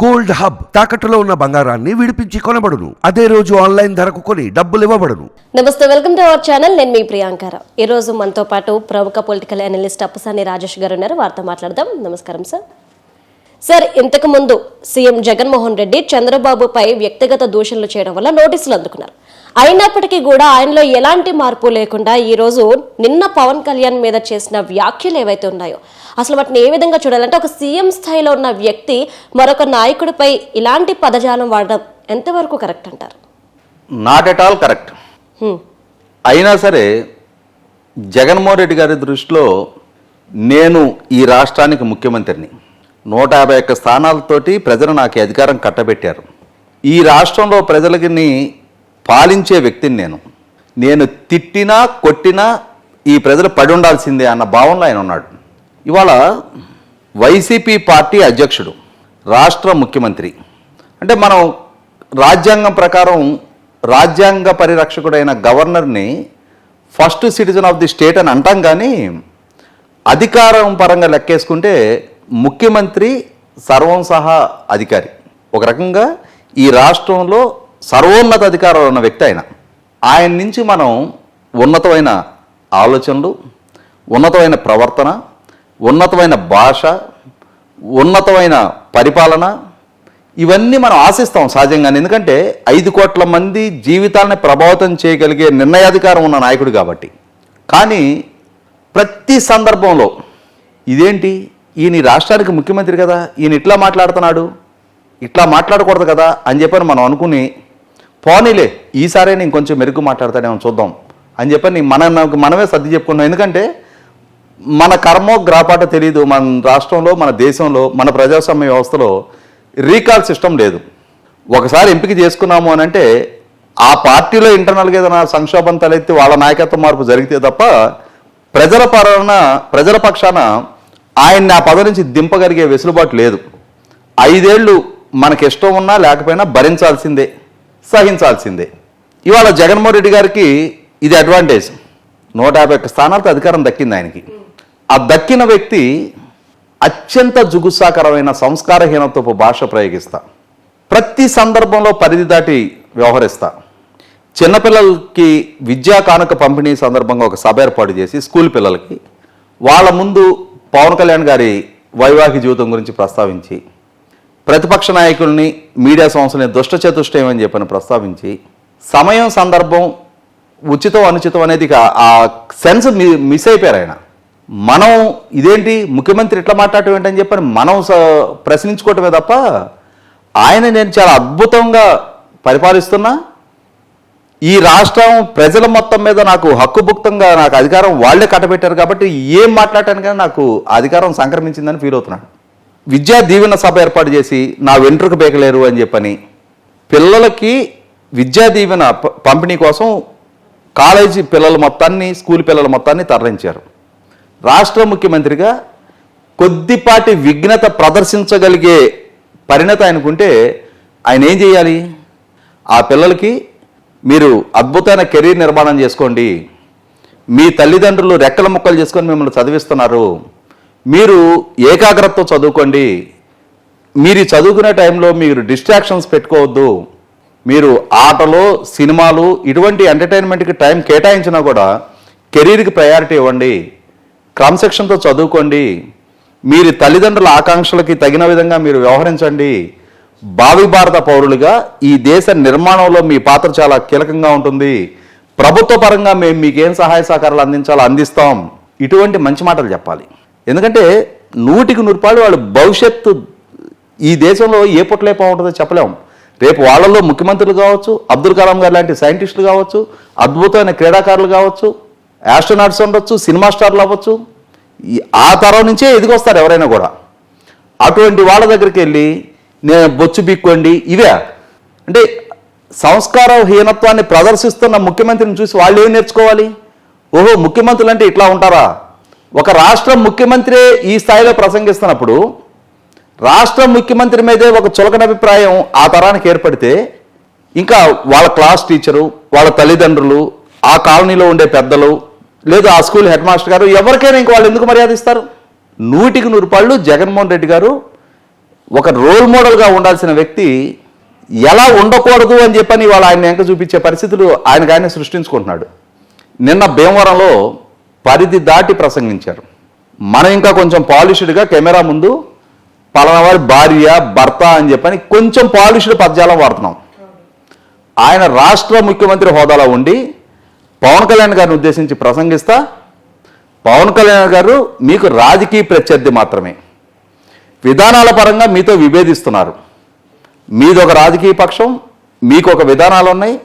Gold hub తాకట్టులో ఉన్న బంగారాన్ని విడిపించి కొనబడును. అదే రోజు ఆన్లైన్ ధరకు కొని డబ్బులు ఇవ్వబడును. నమస్తే వెల్కమ్ టు అవర్ ఛానల్. నేను మీ ప్రియాంకర ఈ రోజు మనతో పాటు ప్రముఖ పొలిటికల్ అనలిస్ట్ అప్పసాని రాజేష్ గారు ఉన్నారు. వారితో మాట్లాడదాం. నమస్కారం సార్. సార్ ఇంతకు ముందు సీఎం జగన్మోహన్ రెడ్డి చంద్రబాబుపై వ్యక్తిగత దూషణలు చేయడం వల్ల నోటీసులు అందుకున్నారు. అయినప్పటికీ కూడా ఆయనలో ఎలాంటి మార్పు లేకుండా ఈ రోజు నిన్న పవన్ కళ్యాణ్ మీద చేసిన వ్యాఖ్యలు ఏవైతే ఉన్నాయో అసలు వాటిని ఏ విధంగా చూడాలంటే ఒక సీఎం స్థాయిలో ఉన్న వ్యక్తి మరొక నాయకుడిపై ఇలాంటి పదజాలం వాడడం ఎంతవరకు కరెక్ట్ అంటారు? Not at all correct. అయినా సరే జగన్మోహన్ రెడ్డి గారి దృష్టిలో నేను ఈ రాష్ట్రానికి ముఖ్యమంత్రిని. నూట యాభై ఒక్క స్థానాలతోటి ప్రజలు నాకు అధికారం కట్టబెట్టారు. ఈ రాష్ట్రంలో ప్రజలకి పాలించే వ్యక్తిని నేను. నేను తిట్టినా కొట్టినా ఈ ప్రజలు పడి ఉండాల్సిందే అన్న భావనలో ఆయన ఉన్నాడు. ఇవాళ వైసీపీ పార్టీ అధ్యక్షుడు రాష్ట్ర ముఖ్యమంత్రి. అంటే మనం రాజ్యాంగం ప్రకారం రాజ్యాంగ పరిరక్షకుడైన గవర్నర్ని first citizen of the state అని అంటాం కానీ అధికారం పరంగా లెక్కేసుకుంటే ముఖ్యమంత్రి సర్వం సహా అధికారి. ఒక రకంగా ఈ రాష్ట్రంలో సర్వోన్నత అధికారాలు ఉన్న వ్యక్తి ఆయన. ఆయన నుంచి మనం ఉన్నతమైన ఆలోచనలు ఉన్నతమైన ప్రవర్తన ఉన్నతమైన భాష ఉన్నతమైన పరిపాలన ఇవన్నీ మనం ఆశిస్తాం సహజంగానే. ఎందుకంటే ఐదు కోట్ల మంది జీవితాలను ప్రభావితం చేయగలిగే నిర్ణయాధికారం ఉన్న నాయకుడు కాబట్టి. కానీ ప్రతి సందర్భంలో ఇదేంటి? ఈయన రాష్ట్రానికి ముఖ్యమంత్రి కదా ఈయన ఇట్లా మాట్లాడుతున్నాడు ఇట్లా మాట్లాడకూడదు కదా అని చెప్పని మనం అనుకుని పోనీలే ఈసారే నేను కొంచెం మెరుగు మాట్లాడతానేమో చూద్దాం అని చెప్పని మన మనమే సర్ది చెప్పుకున్నాం. ఎందుకంటే మన కర్మో గ్రాపాట తెలియదు మన రాష్ట్రంలో మన దేశంలో మన ప్రజాస్వామ్య వ్యవస్థలో రీకాల్ సిస్టమ్ లేదు. ఒకసారి ఎంపిక చేసుకున్నాము అని అంటే ఆ పార్టీలో ఇంటర్నల్గా ఏదైనా సంక్షోభం తలెత్తి వాళ్ళ నాయకత్వ మార్పు జరిగితే తప్ప ప్రజల పరాన ప్రజల పక్షాన ఆయన నా పదవి నుంచి దింపగలిగే వెసులుబాటు లేదు. ఐదేళ్ళు మనకి ఇష్టం ఉన్నా లేకపోయినా భరించాల్సిందే సహించాల్సిందే. ఇవాళ జగన్మోహన్ రెడ్డి గారికి ఇది అడ్వాంటేజ్ నూట యాభై ఒక్క స్థానాలతో అధికారం దక్కింది ఆయనకి. ఆ దక్కిన వ్యక్తి అత్యంత జుగుసాకరమైన సంస్కారహీనత్వపు భాష ప్రయోగిస్తా. ప్రతి సందర్భంలో పరిధి దాటి వ్యవహరిస్తా. చిన్నపిల్లలకి విద్యా కానుక పంపిణీ సందర్భంగా ఒక సభ ఏర్పాటు చేసి స్కూల్ పిల్లలకి వాళ్ళ ముందు పవన్ కళ్యాణ్ గారి వైవాహిక జీవితం గురించి ప్రస్తావించి ప్రతిపక్ష నాయకుల్ని మీడియా సంస్థని దుష్ట చతుష్టయం అని చెప్పని ప్రస్తావించి సమయం సందర్భం ఉచితం అనుచితం అనేది ఆ సెన్స్ మిస్ అయిపోయారు ఆయన. మనం ఇదేంటి ముఖ్యమంత్రి ఇట్లా మాట్లాడటం ఏంటని చెప్పని మనం స- ప్రశ్నించుకోవటమే తప్ప ఆయన నేను చాలా అద్భుతంగా పరిపాలిస్తున్నా ఈ రాష్ట్రం ప్రజల మొత్తం మీద నాకు హక్కుభుక్తంగా నాకు అధికారం వాళ్ళే కట్టబెట్టారు కాబట్టి ఏం మాట్లాడటానికైనా నాకు అధికారం సంక్రమించిందని ఫీల్ అవుతున్నాడు విద్యా దీవెన సభ ఏర్పాటు చేసి నా వెంట్రుక బేకలేరు అని చెప్పని పిల్లలకి విద్యా దీవెన ప- పంపిణీ కోసం కాలేజీ పిల్లల మొత్తాన్ని స్కూల్ పిల్లల మొత్తాన్ని తరలించారు. రాష్ట్ర ముఖ్యమంత్రిగా కొద్దిపాటి విఘ్నత ప్రదర్శించగలిగే పరిణత ఆయనకుంటే ఆయన ఏం చేయాలి? ఆ పిల్లలకి మీరు అద్భుతమైన కెరీర్ నిర్మాణం చేసుకోండి. మీ తల్లిదండ్రులు రెక్కల ముక్కలు చేసుకొని మిమ్మల్ని చదివిస్తున్నారు. మీరు ఏకాగ్రతతో చదువుకోండి. మీరు చదువుకునే టైంలో మీరు డిస్ట్రాక్షన్స్ పెట్టుకోవద్దు. మీరు ఆటలు సినిమాలు ఇటువంటి ఎంటర్టైన్మెంట్కి టైం కేటాయించినా కూడా కెరీర్కి ప్రయారిటీ ఇవ్వండి. క్రమశిక్షణతో చదువుకోండి. మీరు తల్లిదండ్రుల ఆకాంక్షలకి తగిన విధంగా మీరు వ్యవహరించండి. భావి భారత పౌరులుగా ఈ దేశ నిర్మాణంలో మీ పాత్ర చాలా కీలకంగా ఉంటుంది. ప్రభుత్వ పరంగా మేము మీకేం సహాయ సహకారాలు అందించాలో అందిస్తాం. ఇటువంటి మంచి మాటలు చెప్పాలి. ఎందుకంటే నూటికి నూరుపాలు వాళ్ళు భవిష్యత్తు ఈ దేశంలో ఏ పుట్లే ఉంటుందో చెప్పలేము రేపు వాళ్ళలో ముఖ్యమంత్రులు కావచ్చు అబ్దుల్ కలాం గారు లాంటి సైంటిస్టులు కావచ్చు అద్భుతమైన క్రీడాకారులు కావచ్చు యాస్ట్రోనాట్స్ ఉండొచ్చు సినిమా స్టార్లు అవ్వచ్చు ఆ తరం నుంచే ఎదిగొస్తారు ఎవరైనా కూడా. అటువంటి వాళ్ళ దగ్గరికి వెళ్ళి నేను బొచ్చు బిక్కోండి ఇవే. అంటే సంస్కార హీనత్వాన్ని ప్రదర్శిస్తున్న ముఖ్యమంత్రిని చూసి వాళ్ళు ఏం నేర్చుకోవాలి? ఓహో ముఖ్యమంత్రులు అంటే ఇట్లా ఉంటారా? ఒక రాష్ట్ర ముఖ్యమంత్రి ఈ స్థాయిలో ప్రసంగిస్తున్నప్పుడు రాష్ట్ర ముఖ్యమంత్రి మీదే ఒక చులకన అభిప్రాయం ఆ తరానికి ఏర్పడితే ఇంకా వాళ్ళ క్లాస్ టీచరు వాళ్ళ తల్లిదండ్రులు ఆ కాలనీలో ఉండే పెద్దలు లేదు ఆ స్కూల్ హెడ్ మాస్టర్ గారు ఎవరికైనా ఇంక వాళ్ళు ఎందుకు మర్యాద ఇస్తారు నూటికి నూరు పళ్ళు జగన్మోహన్ రెడ్డి గారు ఒక రోల్ మోడల్గా ఉండాల్సిన వ్యక్తి ఎలా ఉండకూడదు అని చెప్పని వాళ్ళు ఆయన వెంక చూపించే పరిస్థితులు ఆయనకు ఆయన సృష్టించుకుంటున్నాడు. నిన్న భీమవరంలో పరిధి దాటి ప్రసంగించారు. మనం ఇంకా కొంచెం పాలిష్డ్గా కెమెరా ముందు పలానవారి భార్య భర్త అని చెప్పని కొంచెం పాలిష్డ్ పద్యాలం వాడుతున్నాం. ఆయన రాష్ట్ర ముఖ్యమంత్రి హోదాలో ఉండి పవన్ కళ్యాణ్ గారిని ఉద్దేశించి ప్రసంగిస్తా పవన్ కళ్యాణ్ గారు మీకు రాజకీయ ప్రత్యర్థి మాత్రమే. విధానాల పరంగా మీతో విభేదిస్తున్నారు. మీది ఒక రాజకీయ పక్షం మీకు ఒక విధానాలు ఉన్నాయి.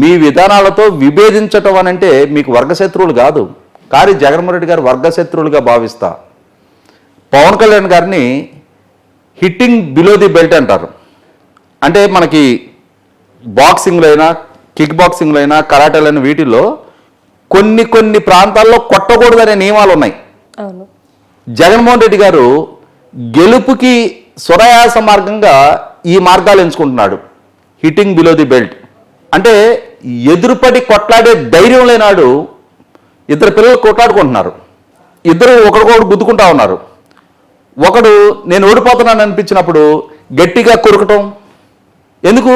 మీ విధానాలతో విభేదించటం అని అంటే మీకు వర్గశత్రువులు కాదు. కానీ జగన్మోహన్ రెడ్డి గారు వర్గశత్రువులుగా భావిస్తా. పవన్ కళ్యాణ్ గారిని హిట్టింగ్ బిలో ది బెల్ట్ అంటారు. అంటే మనకి బాక్సింగ్లో అయినా కిక్ బాక్సింగ్లో అయినా కరాటేలో అయినా వీటిల్లో కొన్ని కొన్ని ప్రాంతాల్లో కొట్టకూడదనే నియమాలు ఉన్నాయి జగన్మోహన్ రెడ్డి గారు గెలుపుకి సురయాస మార్గంగా ఈ మార్గాలు ఎంచుకుంటున్నాడు. హిట్టింగ్ బిలో ది బెల్ట్ అంటే ఎదురుపడి కొట్లాడే ధైర్యం లేనాడు ఇద్దరు పిల్లలు కొట్లాడుకుంటున్నారు. ఇద్దరు ఒకరికొకరు గుద్దుకుంటా ఉన్నారు. ఒకడు నేను ఓడిపోతున్నాను అనిపించినప్పుడు గట్టిగా కొరకటం. ఎందుకు?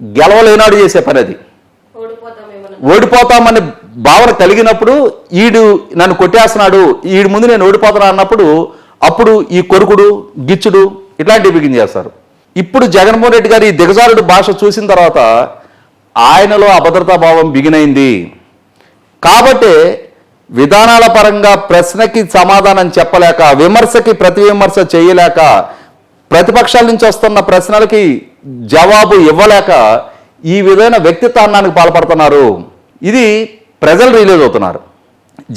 గెలవలేనాడు చేసే పని అది. ఓడిపోతామని భావన కలిగినప్పుడు ఈడు నన్ను కొట్టేస్తున్నాడు ఈడు ముందు నేను ఓడిపోతున్నా అన్నప్పుడు అప్పుడు ఈ కొరుకుడు గిచ్చుడు ఇట్లాంటివి బిగిన్ చేస్తారు. ఇప్పుడు జగన్మోహన్ రెడ్డి గారి ఈ దిగజారుడు భాష చూసిన తర్వాత ఆయనలో అభద్రతా భావం బిగినైంది కాబట్టే విధానాల పరంగా ప్రశ్నకి సమాధానం చెప్పలేక విమర్శకి ప్రతి విమర్శ చేయలేక ప్రతిపక్షాల నుంచి వస్తున్న ప్రశ్నలకి జవాబు ఇవ్వలేక ఈ విధమైన వ్యక్తిత్వానికి పాల్పడుతున్నారు. ఇది ప్రజలు రిలీజ్ అవుతున్నారు.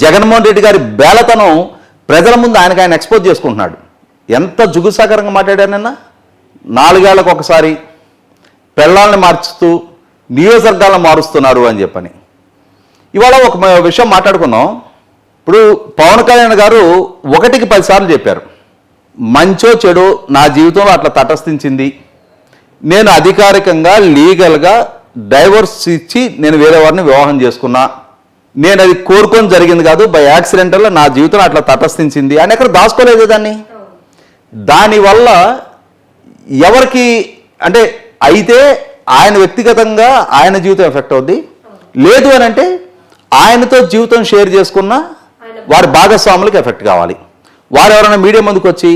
జగన్మోహన్ రెడ్డి గారి బేలతనం ప్రజల ముందు ఆయనకు ఆయన ఎక్స్పోజ్ చేసుకుంటున్నాడు. ఎంత జుగుసాకరంగా మాట్లాడానన్నా నాలుగేళ్ళకు ఒకసారి పెళ్ళాలను మార్చుతూ నియోజకవర్గాలను మారుస్తున్నారు అని చెప్పని. ఇవాళ ఒక విషయం మాట్లాడుకున్నాం. ఇప్పుడు పవన్ కళ్యాణ్ గారు ఒకటికి పదిసార్లు చెప్పారు. మంచో చెడు నా జీవితంలో అట్లా తటస్థించింది. నేను అధికారికంగా లీగల్గా డైవర్స్ ఇచ్చి నేను వేరే వారిని వివాహం చేసుకున్నా. నేను అది కోరుకొని జరిగింది కాదు బై యాక్సిడెంటల్లో నా జీవితం అట్లా తటస్థించింది. అని ఎక్కడ దాచుకోలేదు దాన్ని? దానివల్ల ఎవరికి అంటే అయితే ఆయన వ్యక్తిగతంగా ఆయన జీవితం ఎఫెక్ట్ అవుద్ది. లేదు అని అంటే ఆయనతో జీవితం షేర్ చేసుకున్న వారి భాగస్వాములకు ఎఫెక్ట్ కావాలి. వారు ఎవరైనా మీడియా ముందుకు వచ్చి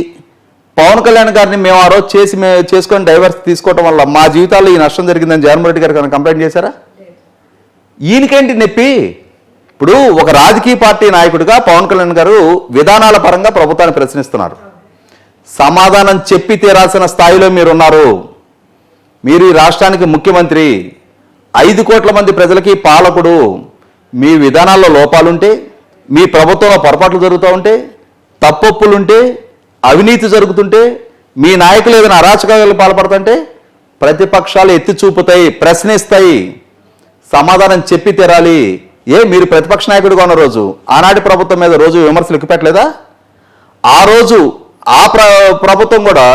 పవన్ కళ్యాణ్ గారిని మేము ఆ రోజు చేసి మేము చేసుకొని డైవర్స్ తీసుకోవడం వల్ల మా జీవితాల్లో ఈ నష్టం జరిగిందని జగన్మోహన్ రెడ్డి ఏమైనా కంప్లైంట్ చేశారా? ఈయనకేంటి నొప్పి? ఇప్పుడు ఒక రాజకీయ పార్టీ నాయకుడిగా పవన్ కళ్యాణ్ గారు విధానాల పరంగా ప్రభుత్వాన్ని ప్రశ్నిస్తున్నారు. సమాధానం చెప్పి తీరాల్సిన స్థాయిలో మీరున్నారు. మీరు ఈ రాష్ట్రానికి ముఖ్యమంత్రి ఐదు కోట్ల మంది ప్రజలకి పాలకుడు మీ విధానాల్లో లోపాలుంటే మీ ప్రభుత్వంలో పొరపాట్లు జరుగుతూ ఉంటే తప్పొప్పులుంటే అవినీతి జరుగుతుంటే మీ నాయకులు ఏదైనా అరాచకాలు పాల్పడుతుంటే ప్రతిపక్షాలు ఎత్తి చూపుతాయి ప్రశ్నిస్తాయి. సమాధానం చెప్పి తీరాలి. ఏ మీరు ప్రతిపక్ష నాయకుడిగా ఉన్న రోజు ఆనాటి ప్రభుత్వం మీద రోజు విమర్శలు ఎక్కుపెట్టలేదా ఆ రోజు ఆ ప్రభుత్వం కూడా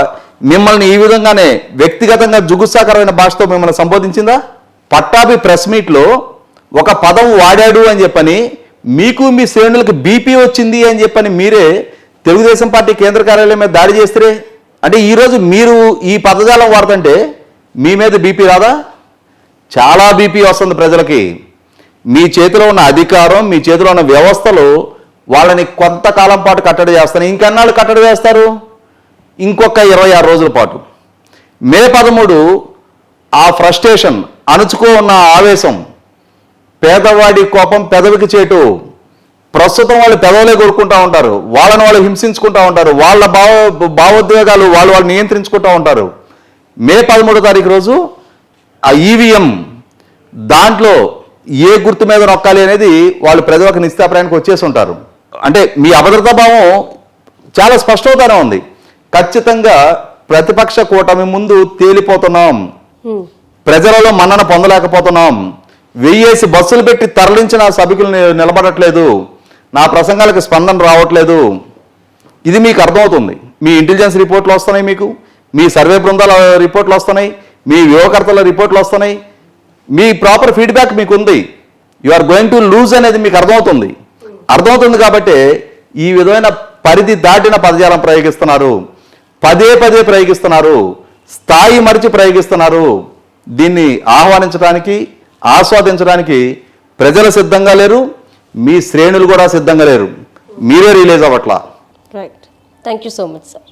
మిమ్మల్ని ఈ విధంగానే వ్యక్తిగతంగా జుగుత్సాకరమైన భాషతో మిమ్మల్ని సంబోధించిందా? పట్టాభి ప్రెస్ మీట్లో ఒక పదం వాడాడు అని చెప్పని మీకు మీ శ్రేణులకు బీపీ వచ్చింది అని చెప్పని మీరే తెలుగుదేశం పార్టీ కేంద్ర కార్యాలయం మీద దాడి చేస్తే అంటే ఈరోజు మీరు ఈ పదజాలం వాడుతుంటే మీ మీద బీపీ రాదా? చాలా బీపీ వస్తుంది ప్రజలకి. మీ చేతిలో ఉన్న అధికారం మీ చేతిలో ఉన్న వ్యవస్థలు వాళ్ళని కొంతకాలం పాటు కట్టడి చేస్తాను ఇంకెన్నాళ్ళు కట్టడి వేస్తారు? ఇంకొక ఇరవై ఆరు రోజుల పాటు. మే పదమూడు ఆ ఫ్రస్ట్రేషన్ అణుచుకో ఉన్న ఆవేశం పేదవాడి కోపం పెదవికి చేటు. ప్రస్తుతం వాళ్ళు పెదవులే కొడుకుంటూ ఉంటారు. వాళ్ళని వాళ్ళు హింసించుకుంటూ ఉంటారు. వాళ్ళ భావ భావోద్వేగాలు వాళ్ళు వాళ్ళు నియంత్రించుకుంటూ ఉంటారు. మే పదమూడో తారీఖు రోజు ఆ ఈవీఎం దాంట్లో ఏ గుర్తు మీద నొక్కాలి అనేది వాళ్ళు ప్రతి ఒక్క నిశ్చితాభిప్రాయానికి వచ్చేసి ఉంటారు. అంటే మీ అభద్రతా భావం చాలా స్పష్టంగానే ఉంది. ఖచ్చితంగా ప్రతిపక్ష కూటమి ముందు తేలిపోతున్నాం. ప్రజలలో మన్నన పొందలేకపోతున్నాం. వెయ్యేసి బస్సులు పెట్టి తరలించిన సభ్యులు ని- నిలబడట్లేదు. నా ప్రసంగాలకు స్పందన రావట్లేదు. ఇది మీకు అర్థమవుతుంది. మీ ఇంటెలిజెన్స్ రిపోర్ట్లు వస్తున్నాయి మీకు. మీ సర్వే బృందాల రిపోర్ట్లు వస్తున్నాయి. మీ వ్యూహకర్తల రిపోర్ట్లు వస్తున్నాయి. మీ ప్రాపర్ ఫీడ్బ్యాక్ మీకు ఉంది you are going to lose అనేది మీకు అర్థమవుతుంది. అర్థమవుతుంది కాబట్టి ఈ విధమైన పరిధి దాటిన పదజాలం ప్రయోగిస్తున్నారు. పదే పదే ప్రయోగిస్తున్నారు. స్థాయి మరిచి ప్రయోగిస్తున్నారు. దీన్ని ఆహ్వానించడానికి ఆస్వాదించడానికి ప్రజలు సిద్ధంగా లేరు. మీ శ్రేణులు కూడా సిద్ధంగా లేరు. మీరే release అవ్వట్లా. Right thank you so much sir